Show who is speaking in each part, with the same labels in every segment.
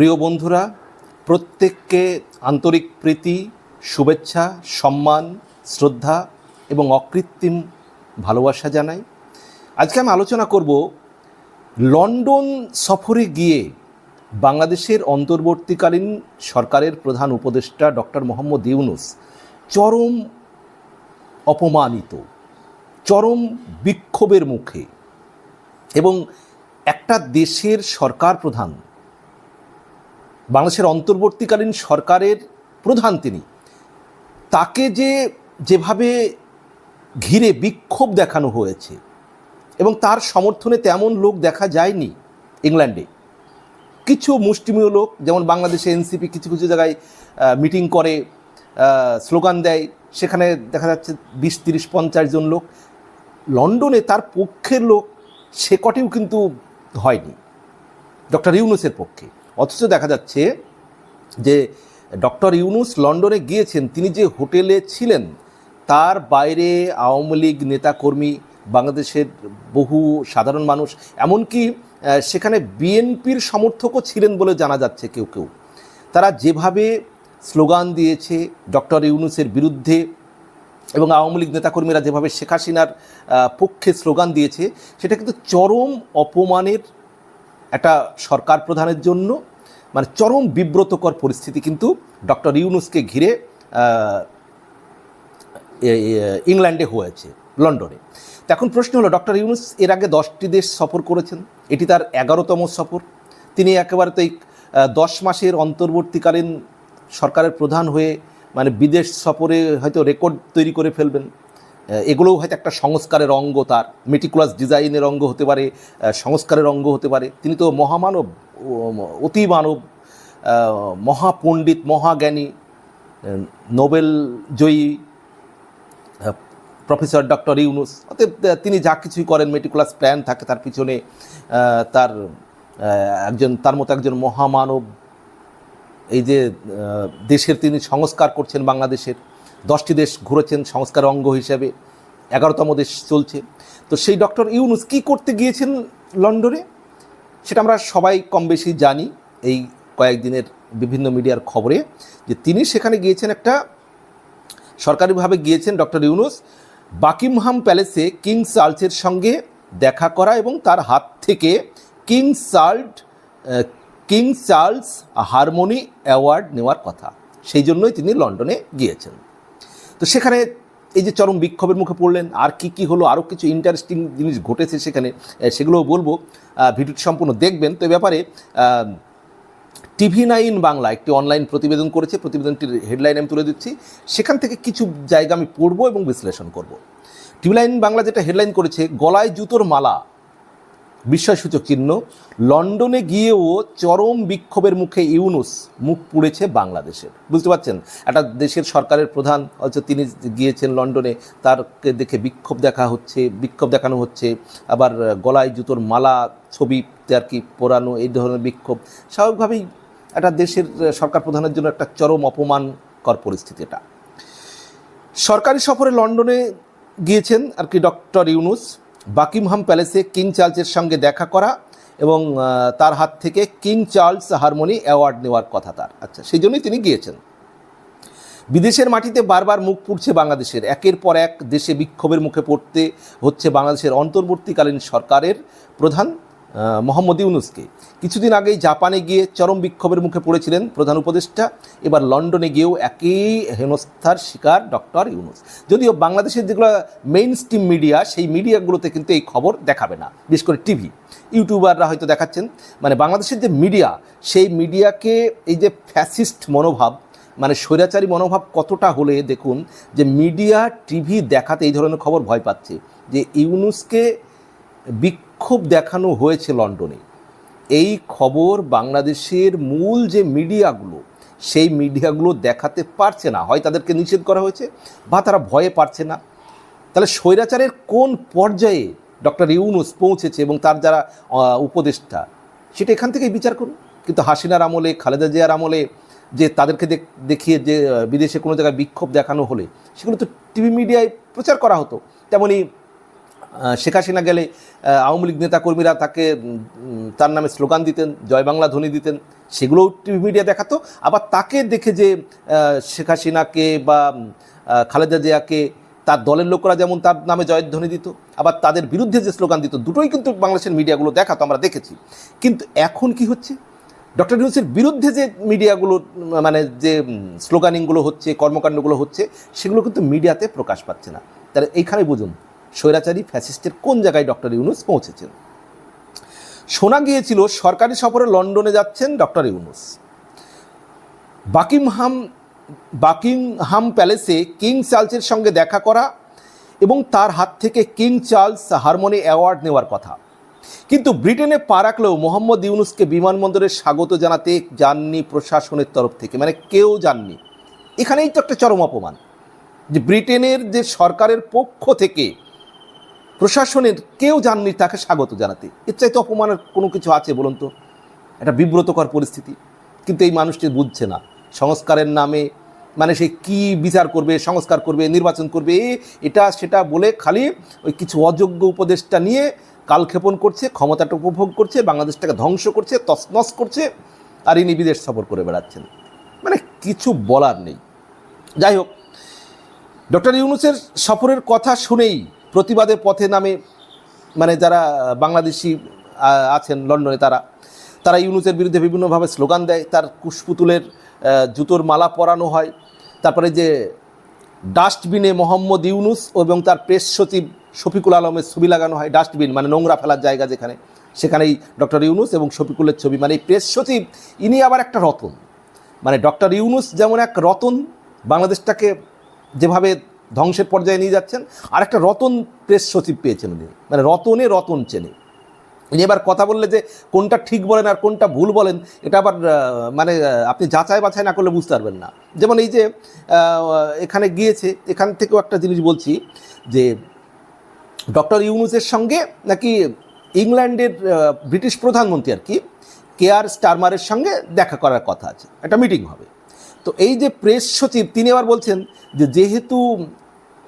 Speaker 1: প্রিয় বন্ধুরা, প্রত্যেককে আন্তরিক প্রীতি, শুভেচ্ছা, সম্মান, শ্রদ্ধা এবং অকৃত্রিম ভালোবাসা জানাই। আজকে আমি আলোচনা করব লন্ডন সফরে গিয়ে বাংলাদেশের অন্তর্বর্তীকালীন সরকারের প্রধান উপদেষ্টা ডক্টর মোহাম্মদ ইউনুস চরম অপমানিত, চরম বিক্ষোভের মুখে এবং একটা দেশের সরকার প্রধান বাংলাদেশের অন্তর্বর্তীকালীন সরকারের প্রধান তিনি। তাকে যে যেভাবে ঘিরে বিক্ষোভ দেখানো হয়েছে এবং তার সমর্থনে তেমন লোক দেখা যায়নি ইংল্যান্ডে। কিছু মুষ্টিমীয় লোক, যেমন বাংলাদেশে এনসিপি কিছু কিছু জায়গায় মিটিং করে স্লোগান দেয়। সেখানে দেখা যাচ্ছে বিশ, তিরিশ, পঞ্চাশ জন লোক। লন্ডনে তার পক্ষের লোক সে কটিও কিন্তু হয়নি। ডক্টর ইউনুসের পক্ষে। অথচ দেখা যাচ্ছে যে ডক্টর ইউনুস লন্ডনে গিয়েছেন। তিনি যে হোটেলে ছিলেন, তার বাইরে আওয়ামী লীগ নেতাকর্মী, বাংলাদেশের বহু সাধারণ মানুষ, এমনকি সেখানে বিএনপির সমর্থকও ছিলেন বলে জানা যাচ্ছে কেউ কেউ। তারা যেভাবে স্লোগান দিয়েছে ডক্টর ইউনুসের বিরুদ্ধে এবং আওয়ামী লীগ নেতাকর্মীরা যেভাবে শেখ হাসিনার পক্ষে স্লোগান দিয়েছে, সেটা কিন্তু চরম অপমানের একটা সরকার প্রধানের জন্য মানে চরম বিব্রতকর পরিস্থিতি কিন্তু ডক্টর ইউনুসকে ঘিরে ইংল্যান্ডে হয়েছে, লন্ডনে। এখন প্রশ্ন হলো, ডক্টর ইউনুস এর আগে দশটি দেশ সফর করেছেন, এটি তার এগারোতম সফর। তিনি একেবারে তো এই দশ মাসের অন্তর্বর্তীকালীন সরকারের প্রধান হয়ে মানে বিদেশ সফরে হয়তো রেকর্ড তৈরি করে ফেলবেন। এগুলোও হয়তো একটা সংস্কারের অঙ্গ তার মেটিকুলাস ডিজাইনের অঙ্গ হতে পারে সংস্কারের অঙ্গ হতে পারে। তিনি তো মহামানব অতি মানব মহাপণ্ডিত, মহাজ্ঞানী নোবেল জয়ী প্রফেসর ডক্টর ইউনুস। অতএব তিনি যা কিছুই করেন মেটিকুলাস প্ল্যান থাকে তার পিছনে তার একজন, তার মতো একজন মহামানব। এই যে দেশের তিনি সংস্কার করছেন বাংলাদেশের দশটি দেশ ঘুরেছেন সংস্কার অঙ্গ হিসেবে, এগারোতম দেশ চলছে। তো সেই ডক্টর ইউনুস কি করতে গিয়েছেন লন্ডনে? সেটা আমরা সবাই কম বেশি জানি এই কয়েকদিনের বিভিন্ন মিডিয়ার খবরে, যে তিনি সেখানে গিয়েছেন একটা, সরকারিভাবে গিয়েছেন ডক্টর ইউনুস বাকিমহাম প্যালেসে কিং চার্লসের সঙ্গে দেখা করা এবং তার হাত থেকে King Charles King Charles harmony award নেওয়ার কথা। সেই জন্যই তিনি লন্ডনে গিয়েছেন। তো সেখানে এই যে চরম বিক্ষোভের মুখে পড়লেন, আর কি কি হলো আরও কিছু ইন্টারেস্টিং জিনিস ঘটেছে সেখানে সেগুলোও বলব। ভিডিওটি সম্পূর্ণ দেখবেন। তো ব্যাপারে টিভি নাইন বাংলা একটি অনলাইন প্রতিবেদন করেছে। প্রতিবেদনটির হেডলাইন আমি তুলে দিচ্ছি। সেখান থেকে কিছু জায়গা আমি পড়ব এবং বিশ্লেষণ করব। টিভি নাইন বাংলা যেটা হেডলাইন করেছে, গলায় জুতোর মালা। বিস্ময়সূচক চিহ্ন। লন্ডনে গিয়েও চরম বিক্ষোভের মুখে ইউনুস মুখ পুড়েছে বাংলাদেশের। বুঝতে পারছেন? একটা দেশের সরকারের প্রধান, অথচ তিনি গিয়েছেন লন্ডনে, তারকে দেখে বিক্ষোভ দেখা হচ্ছে, বিক্ষোভ দেখানো হচ্ছে। আবার গলায় জুতোর মালা, ছবি আর কি পোড়ানো, এই ধরনের বিক্ষোভ। স্বাভাবিকভাবেই একটা দেশের সরকার প্রধানের জন্য একটা চরম অপমানকর পরিস্থিতি এটা। সরকারি সফরে লন্ডনে গিয়েছেন আর কি ডক্টর ইউনুস। বাকিমহাম প্যালেসে কিং চার্লসের সঙ্গে দেখা করা এবং তার হাত থেকে কিং চার্লস হারমোনি অ্যাওয়ার্ড নেওয়ার কথা তার। আচ্ছা সেই জন্যই তিনি গিয়েছেন। বিদেশের মাটিতে বারবার মুখ পুড়ছে বাংলাদেশের। একের পর এক দেশে বিক্ষোভের মুখে পড়তে হচ্ছে বাংলাদেশের অন্তর্বর্তীকালীন সরকারের প্রধান। মোহাম্মদ ইউনুসকে। কিছুদিন আগেই জাপানে গিয়ে চরম বিক্ষোভের মুখে পড়েছিলেন প্রধান উপদেষ্টা। এবার লন্ডনে গিয়েও একই হেনস্থার শিকার ডক্টর ইউনুস। যদিও বাংলাদেশের যেগুলো মেইন স্ট্রিম মিডিয়া সেই মিডিয়াগুলোতে কিন্তু এই খবর দেখাবে না, বিশেষ করে টিভি। ইউটিউবাররা হয়তো দেখাচ্ছেন মানে বাংলাদেশের যে মিডিয়া সেই মিডিয়াকে এই যে ফ্যাসিস্ট মনোভাব মানে স্বৈরাচারী মনোভাব কতটা হলে দেখুন যে মিডিয়া টিভি দেখাতে এই ধরনের খবর ভয় পাচ্ছে। যে ইউনুসকে বিক্ষোভ দেখানো হয়েছে লন্ডনে। এই খবর বাংলাদেশের মূল যে মিডিয়াগুলো, সেই মিডিয়াগুলো দেখাতে পারছে না। হয় তাদেরকে নিষেধ করা হয়েছে বা তারা ভয়ে পারছে না। তাহলে স্বৈরাচারের কোন পর্যায়ে ডক্টর ইউনুস পৌঁছেছে এবং তার যারা উপদেষ্টা, সেটা এখান থেকেই বিচার করুন। কিন্তু হাসিনার আমলে, খালেদা জিয়ার আমলে, যে তাদেরকে দেখ- দেখিয়ে যে বিদেশে কোনো জায়গায় বিক্ষোভ দেখানো হলে, সেগুলো তো টিভি মিডিয়ায় প্রচার করা হতো। তেমনি শেখ হাসিনা গেলে আওয়ামী লীগ নেতাকর্মীরা তাকে তার নামে স্লোগান দিতেন, জয় বাংলা ধ্বনি দিতেন সেগুলোও টিভি মিডিয়া দেখাতো। আবার তাকে দেখে যে শেখ হাসিনাকে বা খালেদা জিয়াকে তার দলের লোকরা যেমন তার নামে জয়ধ্বনি দিত, আবার তাদের বিরুদ্ধে যে স্লোগান দিত, দুটোই কিন্তু বাংলাদেশের মিডিয়াগুলো দেখাতো, আমরা দেখেছি। কিন্তু এখন কি হচ্ছে? ডক্টর ইউনুসের বিরুদ্ধে যে মিডিয়াগুলো মানে যে স্লোগানিংগুলো হচ্ছে, কর্মকাণ্ডগুলো হচ্ছে, সেগুলো কিন্তু মিডিয়াতে প্রকাশ পাচ্ছে না। তাহলে এইখানে বুঝুন স্বৈরাচারী ফ্যাসিস্টের কোন জায়গায় ডক্টর ইউনুস পৌঁছেছেন? শোনা গিয়েছিল সরকারি সফরে লন্ডনে যাচ্ছেন ডক্টর ইউনুস। বাকিমহাম বাকিংহাম প্যালেসে কিং চার্লসের সঙ্গে দেখা করা এবং তার হাত থেকে কিং চার্লস হারমোনি অ্যাওয়ার্ড নেওয়ার কথা। কিন্তু ব্রিটেনে পা রাখলেও মোহাম্মদ ইউনুসকে বিমানবন্দরে স্বাগত জানাতে যাননি প্রশাসনের তরফ থেকে। মানে কেউ যাননি। এখানেই তো একটা চরম অপমান। যে ব্রিটেনের যে সরকারের পক্ষ থেকে প্রশাসনের কেউ যাননি তাকে স্বাগত জানাতে। এর চাইতে অপমানের কোনো কিছু আছে বলুন তো? একটা বিব্রতকর পরিস্থিতি। কিন্তু এই মানুষটি বুঝছে না। সংস্কারের নামে মানে সে কি বিচার করবে, সংস্কার করবে, নির্বাচন করবে এটা, সেটা বলে খালি ওই কিছু অযোগ্য উপদেশটা নিয়ে কালক্ষেপণ করছে, ক্ষমতাটা উপভোগ করছে, বাংলাদেশটাকে ধ্বংস করছে, তছনছ করছে, আর ইনি বিদেশ সফর করে বেড়াচ্ছেন। মানে কিছু বলার নেই। যাই হোক, ডক্টর ইউনুসের সফরের কথা শুনেই প্রতিবাদে পথে নামে মানে যারা বাংলাদেশি আছেন লন্ডনে তারা তারা ইউনুসের বিরুদ্ধে বিভিন্নভাবে স্লোগান দেয়, তার কুশপুতুলের জুতোর মালা পরানো হয়, তারপরে যে ডাস্টবিনে মোহাম্মদ ইউনুস এবং তার প্রেস সচিব শফিকুল আলমের ছবি লাগানো হয়, ডাস্টবিন মানে নোংরা ফেলার জায়গা যেখানে, সেখানেই ডক্টর ইউনুস এবং শফিকুলের ছবি মানে এই প্রেস সচিব, ইনি আবার একটা রতন। মানে ডক্টর ইউনুস যেমন এক রতন, বাংলাদেশটাকে যেভাবে ধ্বংসের পর্যায়ে নিয়ে যাচ্ছেন। আর একটা রতন প্রেস সচিব পেয়েছেন উনি। মানে রতনে রতন চেনে। ইনি এবার কথা বললে যে কোনটা ঠিক বলেন আর কোনটা ভুল বলেন, এটা আবার মানে আপনি যাচাই বাছাই না করলে বুঝতে পারবেন না। যেমন এই যে এখানে গিয়েছে, এখান থেকেও একটা জিনিস বলছি যে, ডক্টর ইউনুসের সঙ্গে নাকি ইংল্যান্ডের ব্রিটিশ প্রধানমন্ত্রী আর কি কেয়ার স্টারমারের সঙ্গে দেখা করার কথা আছে। একটা মিটিং হবে। তো এই যে প্রেস সচিব তিনি আবার বলছেন যে যেহেতু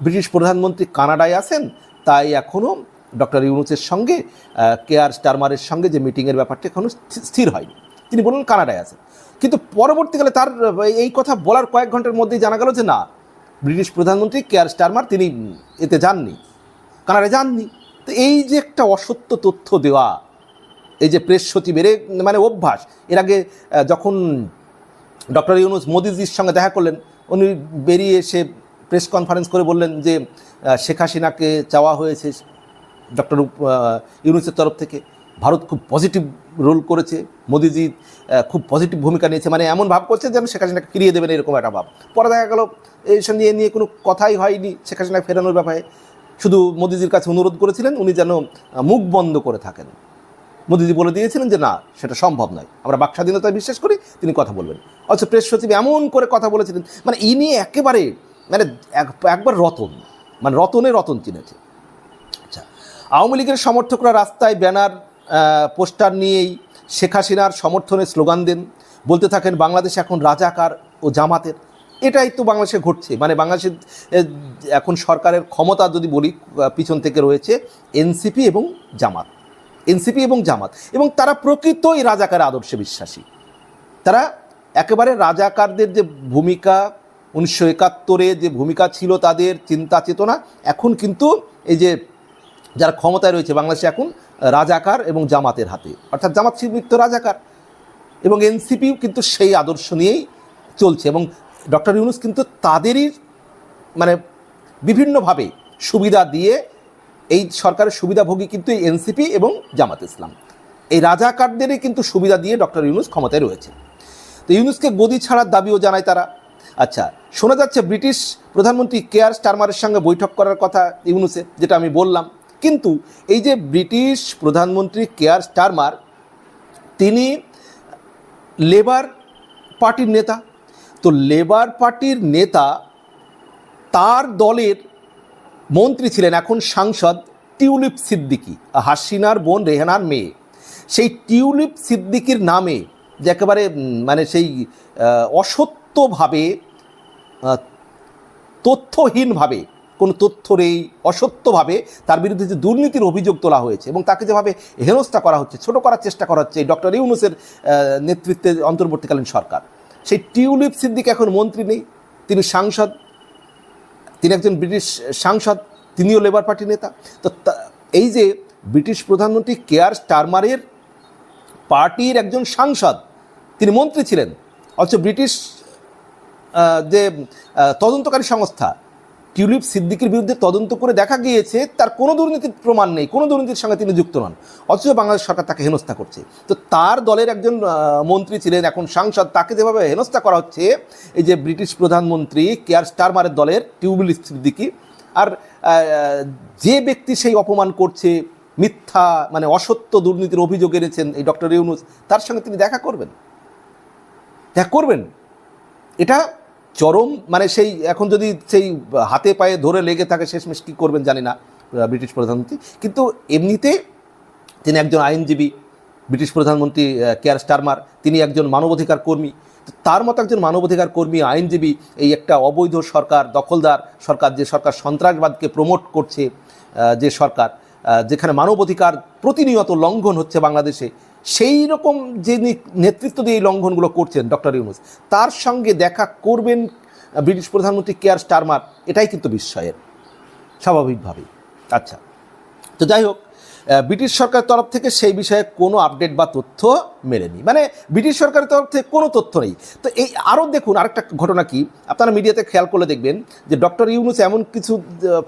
Speaker 1: ব্রিটিশ প্রধানমন্ত্রী কানাডায় আছেন তাই এখনও ডক্টর ইউনুসের সঙ্গে আহ, কেয়ার স্টারমারের সঙ্গে যে মিটিংয়ের ব্যাপারটা এখনও স্থির হয়নি। তিনি বললেন কানাডায় আছেন। কিন্তু পরবর্তীকালে তার এই কথা বলার কয়েক ঘণ্টার মধ্যেই জানা গেল যে না ব্রিটিশ প্রধানমন্ত্রী কেয়ার স্টারমার তিনি এতে যাননি কানাডায় যাননি। তো এই যে একটা অসত্য তথ্য দেওয়া এই যে প্রেস সচিবের মানে অভ্যাস এর আগে যখন ডক্টর ইউনুস মোদিজির সঙ্গে দেখা করলেন। উনি বেরিয়ে এসে প্রেস কনফারেন্স করে বললেন যে শেখ হাসিনাকে চাওয়া হয়েছে ডক্টর ইউনুসের তরফ থেকে। ভারত খুব পজিটিভ রোল করেছে। মোদিজি খুব পজিটিভ ভূমিকা নিয়েছে। মানে এমন ভাব করছে যেন শেখ হাসিনাকে ফিরিয়ে দেবেন এরকম একটা ভাব। পরে দেখা গেল এইসব নিয়ে নিয়ে কোনো কথাই হয়নি শেখ হাসিনাকে ফেরানোর ব্যাপারে। শুধু মোদিজির কাছে অনুরোধ করেছিলেন, উনি যেন মুখ বন্ধ করে থাকেন। মোদিজি বলে দিয়েছিলেন যে না সেটা সম্ভব নয়। আমরা বাক স্বাধীনতায় বিশ্বাস করি তিনি কথা বলবেন। অথচ প্রেস সচিব এমন করে কথা বলেছিলেন মানে ইনি একেবারে মানে এক- একবার রতন মানে রতনে রতন চিনেছে। আচ্ছা আওয়ামী লীগের সমর্থকরা রাস্তায় ব্যানার পোস্টার নিয়েই শেখ হাসিনার সমর্থনে স্লোগান দেন। বলতে থাকেন বাংলাদেশ এখন রাজাকার ও জামাতের। এটাই তো বাংলাদেশে ঘটছে। মানে বাংলাদেশের এ, এখন সরকারের ক্ষমতা যদি বলি পিছন থেকে রয়েছে এনসিপি এবং জামাত। এনসিপি এবং জামাত। এবং তারা প্রকৃতই রাজাকার আদর্শে বিশ্বাসী। তারা একেবারে রাজাকারদের যে ভূমিকা, উনিশশো একাত্তরে যে ভূমিকা ছিল তাদের চিন্তা চেতনা, এখন কিন্তু এই যে যারা ক্ষমতায় রয়েছে বাংলাদেশে এখন, রাজাকার এবং জামাতের হাতে। অর্থাৎ জামাত তো রাজাকার। এবং এনসিপিও কিন্তু সেই আদর্শ নিয়েই চলছে। এবং ডক্টর ইউনুস কিন্তু তাদেরই মানে বিভিন্নভাবে সুবিধা দিয়ে এই সরকারের সুবিধাভোগী কিন্তু এই এনসিপি এবং জামাত ইসলাম। এই রাজাকারদেরই কিন্তু সুবিধা দিয়ে ডক্টর ইউনুস ক্ষমতায় রয়েছে। তো ইউনুসকে গদি ছাড়ার দাবিও জানায় তারা। আচ্ছা শোনা যাচ্ছে ব্রিটিশ প্রধানমন্ত্রী কেয়ার স্টারমারের সঙ্গে বৈঠক করার কথা ইউনুসে যেটা আমি বললাম। কিন্তু এই যে ব্রিটিশ প্রধানমন্ত্রী কেয়ার স্টারমার, তিনি লেবার পার্টির নেতা। তো লেবার পার্টির নেতা তার দলের মন্ত্রী ছিলেন এখন সাংসদ টিউলিপ সিদ্দিকি, হাসিনার বোন রেহানার মেয়ে। সেই টিউলিপ সিদ্দিকির নামে যে একেবারে মানে সেই অসত্যভাবে তথ্যহীনভাবে, কোনো তথ্য নেই, অসত্যভাবে তার বিরুদ্ধে যে দুর্নীতির অভিযোগ তোলা হয়েছে এবং তাকে যেভাবে হেনস্থা করা হচ্ছে, ছোট করার চেষ্টা করা হচ্ছে ডক্টর ইউনুসের নেতৃত্বে অন্তর্বর্তীকালীন সরকার। সেই টিউলিপ সিদ্দিক এখন মন্ত্রী নেই, তিনি সাংসদ তিনি একজন ব্রিটিশ সাংসদ, তিনিও লেবার পার্টি নেতা। তো এই যে ব্রিটিশ প্রধানমন্ত্রী কেয়ার স্টারমারের পার্টির একজন সাংসদ, তিনি মন্ত্রী ছিলেন। অথচ ব্রিটিশ যে তদন্তকারী সংস্থা টিউলিপ সিদ্দিকির বিরুদ্ধে তদন্ত করে দেখা গিয়েছে, তার কোনো দুর্নীতির প্রমাণ নেই, কোনো দুর্নীতির সঙ্গে তিনি যুক্ত নন। অথচ বাংলাদেশ সরকার তাকে হেনস্থা করছে। তো তার দলের একজন মন্ত্রী ছিলেন এখন সাংসদ, তাকে যেভাবে হেনস্থা করা হচ্ছে, এই যে ব্রিটিশ প্রধানমন্ত্রী কেয়ার স্টারমারের দলের টিউলিপ সিদ্দিকি, আর যে ব্যক্তি সেই অপমান করছে, মিথ্যা মানে অসত্য দুর্নীতির অভিযোগ এনেছেন এই ডক্টর ইউনুস, তার সঙ্গে তিনি দেখা করবেন? দেখা করবেন? এটা চরম মানে সেই, এখন যদি সেই হাতে পায়ে ধরে লেগে থাকে, শেষমেশ কী করবেন জানি না ব্রিটিশ প্রধানমন্ত্রী। কিন্তু এমনিতে তিনি একজন আইনজীবী, ব্রিটিশ প্রধানমন্ত্রী কেয়ার স্টারমার, তিনি একজন মানবাধিকার কর্মী। তার মতো একজন মানবাধিকার কর্মী, আইনজীবী, এই একটা অবৈধ সরকার, দখলদার সরকার, যে সরকার সন্ত্রাসবাদকে প্রমোট করছে যে সরকার যেখানে মানবাধিকার প্রতিনিয়ত লঙ্ঘন হচ্ছে বাংলাদেশে সেই রকম যে নেতৃত্ব দিয়ে এই লঙ্ঘনগুলো করছেন ডক্টর ইউনুস, তার সঙ্গে দেখা করবেন ব্রিটিশ প্রধানমন্ত্রী কেয়ার স্টারমার, এটাই কিন্তু বিস্ময়ের। স্বাভাবিকভাবেই। আচ্ছা। তো যাই হোক ব্রিটিশ সরকারের তরফ থেকে সেই বিষয়ে কোনো আপডেট বা তথ্য মেলেনি। মানে ব্রিটিশ সরকারের তরফ থেকে কোনো তথ্য নেই। তো এই আরও দেখুন, আরেকটা ঘটনা কি? আপনারা মিডিয়াতে খেয়াল করলে দেখবেন যে ডক্টর ইউনুস এমন কিছু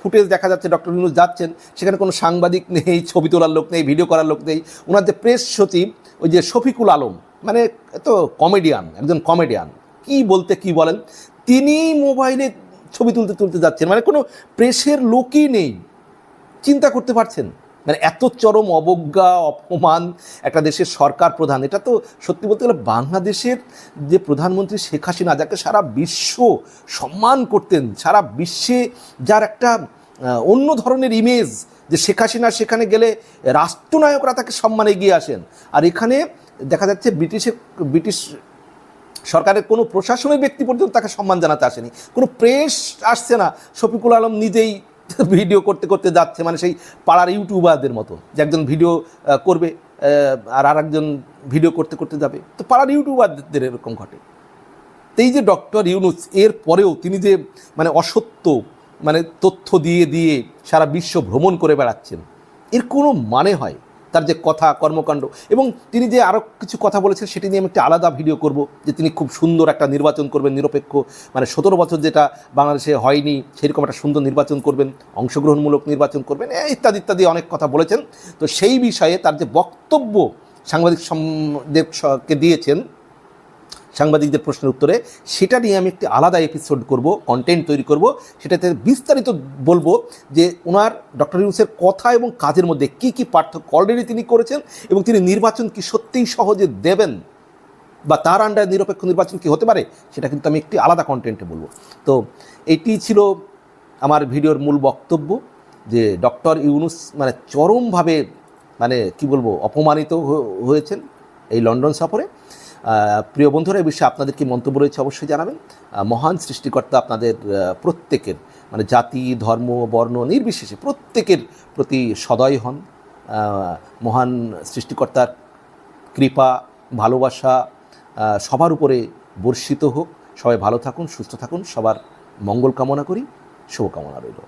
Speaker 1: ফুটেজ দেখা যাচ্ছে, ডক্টর ইউনুস যাচ্ছেন, সেখানে কোনো সাংবাদিক নেই, ছবি তোলার লোক নেই, ভিডিও করার লোক নেই। ওনার যে প্রেস সচিব, ওই যে শফিকুল আলম মানে তো কমেডিয়ান, একজন কমেডিয়ান। কি বলতে, কি বলেন? তিনি মোবাইলে ছবি তুলতে তুলতে যাচ্ছেন। মানে কোনো প্রেসের লোকই নেই। চিন্তা করতে পারছেন? মানে এত চরম অবজ্ঞা, অপমান একটা দেশের সরকার প্রধান। এটা তো সত্যি বলতে গেলে বাংলাদেশের যে প্রধানমন্ত্রী শেখ হাসিনা, যাকে সারা বিশ্ব সম্মান করতেন, সারা বিশ্বে যার একটা অন্য ধরনের ইমেজ যে শেখ হাসিনা সেখানে গেলে রাষ্ট্রনায়করা তাকে সম্মান এগিয়ে আসেন। আর এখানে দেখা যাচ্ছে ব্রিটিশে, ব্রিটিশ সরকারের কোনো প্রশাসনিক ব্যক্তি পর্যন্ত তাকে সম্মান জানাতে আসেনি। কোনো প্রেস আসছে না। শফিকুল আলম নিজেই ভিডিও করতে করতে যাচ্ছে মানে সেই পাড়ার ইউটিউবারদের মতো, যে একজন ভিডিও করবে আর আর একজন ভিডিও করতে করতে যাবে। তো পাড়ার ইউটিউবারদের এরকম ঘটে। এই যে ডক্টর ইউনুস, এর পরেও তিনি যে মানে অসত্য মানে তথ্য দিয়ে দিয়ে সারা বিশ্ব ভ্রমণ করে বেড়াচ্ছেন, এর কোনো মানে হয়? তার যে কথা, কর্মকাণ্ড এবং তিনি যে আরও কিছু কথা বলেছেন সেটি নিয়ে আমি একটা আলাদা ভিডিও করব যে তিনি খুব সুন্দর একটা নির্বাচন করবেন, নিরপেক্ষ। মানে সতেরো বছর যেটা বাংলাদেশে হয়নি, সেরকম একটা সুন্দর নির্বাচন করবেন, অংশগ্রহণমূলক নির্বাচন করবেন ইত্যাদি ইত্যাদি অনেক কথা বলেছেন। তো সেই বিষয়ে তার যে বক্তব্য সাংবাদিক কে দিয়েছেন সাংবাদিকদের প্রশ্নের উত্তরে, সেটা নিয়ে আমি একটি আলাদা এপিসোড করব কন্টেন্ট তৈরি করব, সেটাতে বিস্তারিত বলব যে ওনার ডক্টর ইউনুসের কথা এবং কাজের মধ্যে কি কি পার্থক্য অলরেডি তিনি করেছেন এবং তিনি নির্বাচন কি সত্যিই সহজে দেবেন বা তার আন্ডারে নিরপেক্ষ নির্বাচন কি হতে পারে, সেটা কিন্তু আমি একটি আলাদা কন্টেন্টে বলব। তো এইটি ছিল আমার ভিডিওর মূল বক্তব্য যে ডক্টর ইউনুস মানে চরমভাবে মানে কি বলব, অপমানিত হয়েছেন এই লন্ডন সফরে। প্রিয় বন্ধুরা এই বিষয়ে আপনাদের কি মন্তব্য রয়েছে অবশ্যই জানাবেন। মহান সৃষ্টিকর্তা আপনাদের প্রত্যেকের মানে জাতি, ধর্ম, বর্ণ নির্বিশেষে প্রত্যেকের প্রতি সদয় হন। মহান সৃষ্টিকর্তার কৃপা, ভালোবাসা সবার উপরে বর্ষিত হোক। সবাই ভালো থাকুন, সুস্থ থাকুন। সবার মঙ্গল কামনা করি। শুভকামনা রইল।